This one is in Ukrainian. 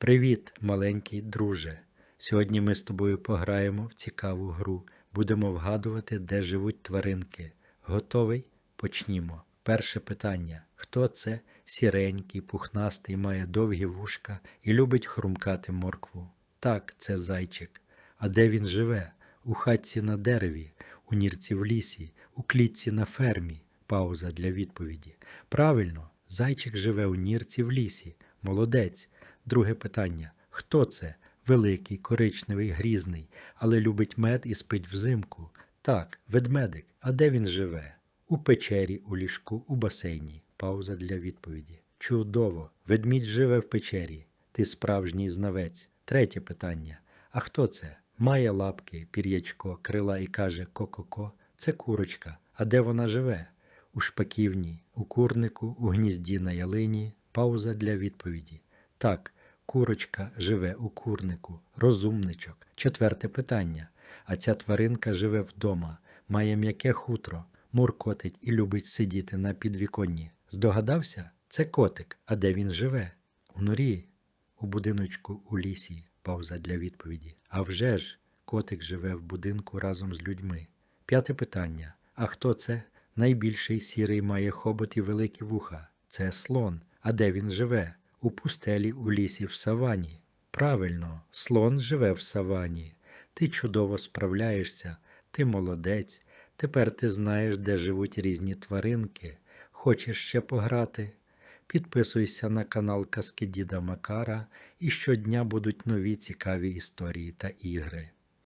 Привіт, маленький друже. Сьогодні ми з тобою пограємо в цікаву гру. Будемо вгадувати, де живуть тваринки. Готовий? Почнімо. Перше питання: хто це? Сіренький, пухнастий, має довгі вушка і любить хрумкати моркву. Так, це зайчик. А де він живе? У хатці на дереві, у нірці в лісі, у клітці на фермі. Пауза для відповіді. Правильно, зайчик живе у нірці в лісі. Молодець. Друге питання: хто це? Великий, коричневий, грізний, але любить мед і спить взимку. Так, ведмедик. А де він живе? У печері, у ліжку, у басейні. Пауза для відповіді. Чудово. Ведмідь живе в печері. Ти справжній знавець. Третє питання. А хто це? Має лапки, пір'ячко, крила і каже ко-ко-ко. Це курочка. А де вона живе? У шпаківні, у курнику, у гнізді на ялині. Пауза для відповіді. Так, курочка живе у курнику, розумничок. Четверте питання. А ця тваринка живе вдома, має м'яке хутро, муркотить і любить сидіти на підвіконні. Здогадався? Це котик. А де він живе? У норі, у будиночку у лісі. Пауза для відповіді. А вже ж, котик живе в будинку разом з людьми. П'яте питання. А хто це? Найбільший сірий має хобот і великі вуха. Це слон. А де він живе? У пустелі, у лісі, в савані. Правильно, слон живе в савані. Ти чудово справляєшся, ти молодець. Тепер ти знаєш, де живуть різні тваринки. Хочеш ще пограти? Підписуйся на канал Казки Діда Макара, і щодня будуть нові цікаві історії та ігри.